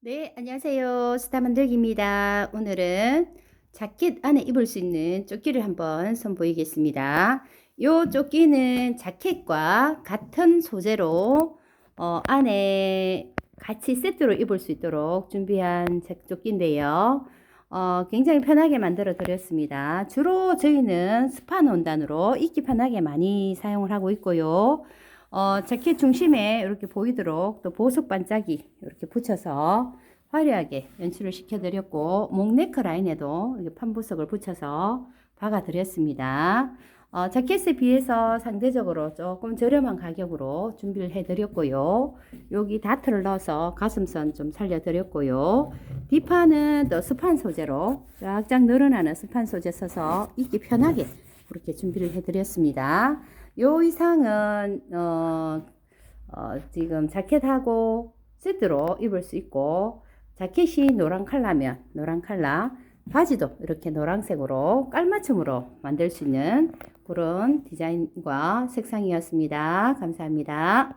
네, 안녕하세요. 스타 만들기입니다. 오늘은 자켓 안에 입을 수 있는 조끼를 한번 선보이겠습니다. 요 조끼는 자켓과 같은 소재로 어, 안에 같이 세트로 입을 수 있도록 준비한 자- 조끼인데요. 어, 굉장히 편하게 만들어 드렸습니다. 주로 저희는 스판 원단으로 입기 편하게 많이 사용을 하고 있고요. 어, 자켓 중심에 이렇게 보이도록 또 보석 반짝이 이렇게 붙여서 화려하게 연출을 시켜드렸고 목 네크 라인에도 판보석을 붙여서 박아드렸습니다. 어, 자켓에 비해서 상대적으로 조금 저렴한 가격으로 준비를 해드렸고요. 여기 다트를 넣어서 가슴선 좀 살려드렸고요. 뒷판은 또 스판 소재로 쫙쫙 늘어나는 스판 소재 써서 입기 편하게 그렇게 준비를 해드렸습니다. 요 이상은 어, 어, 지금 자켓하고 세트로 입을 수 있고 자켓이 노란 컬러면 노란 컬러 바지도 이렇게 노란색으로 깔맞춤으로 만들 수 있는 그런 디자인과 색상이었습니다. 감사합니다.